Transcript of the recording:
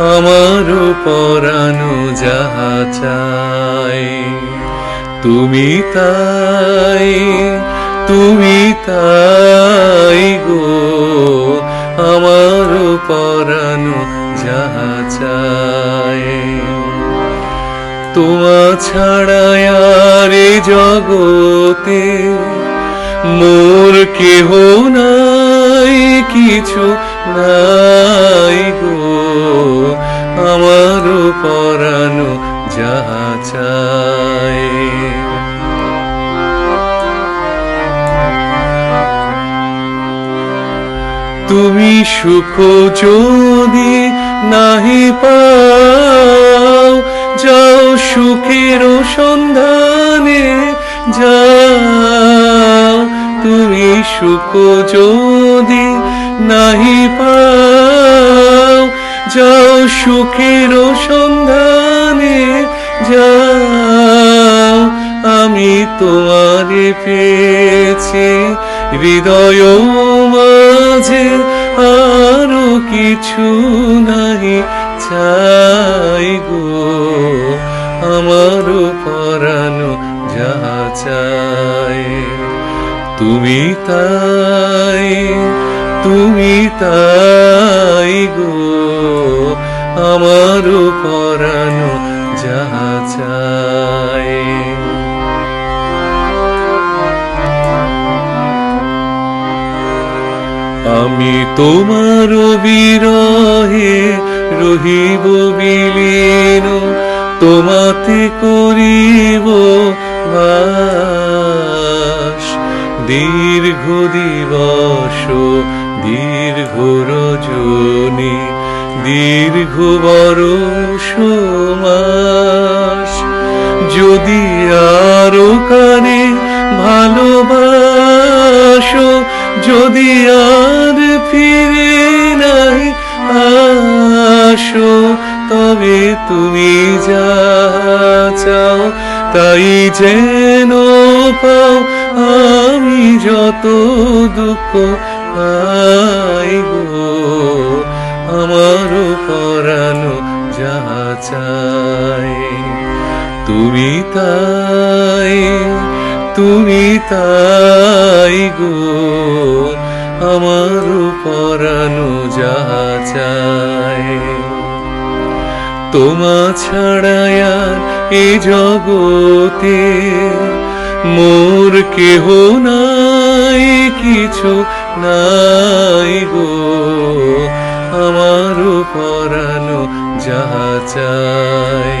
আমারও পরানো যাহা চাই। তুমি তাই তুমি তাই গো। আমার পরানো যাহা চাই। তোমা ছাড়াই আর জগতে মোর কেহ নাই, কিছু নাই গো। আমার পরানো যাহা চাই। তুমি সুখ যদি নাহি পাও, যাও সুখের সন্ধানে যাও। তুমি সুখ যদি নাহি পাও যাও সুখের সন্ধানে, যাও। আমি তোমারে পেয়েছি, হৃদয় মাঝে আরও কিছু নাই চাই গো। আমার পরানো যা চাই, তুমি তাই তুমি তাই গো। আমার পরানো যাহা চাই। আমি তোমার বিরহে রহিব বিলীন, তোমাতে করিব বাস। দীর্ঘ দিবস, দীর্ঘ রজনী দীর্ঘ বড় মাস যদি আরও কানে ভালোবাসো, যদি আর ফিরে নাই আসো, তবে তুমি যা চাও, তাই যেন পাও আমি যত দুঃখ পাই গো। তুমি তাই তুমি তাই গো, আমার পরানো যাহা চাই। তোমা ছাড়ায়া এ জগতে মোর কেহ নাই, কিছু নাই গো। আমার পরানো যাহা চাই।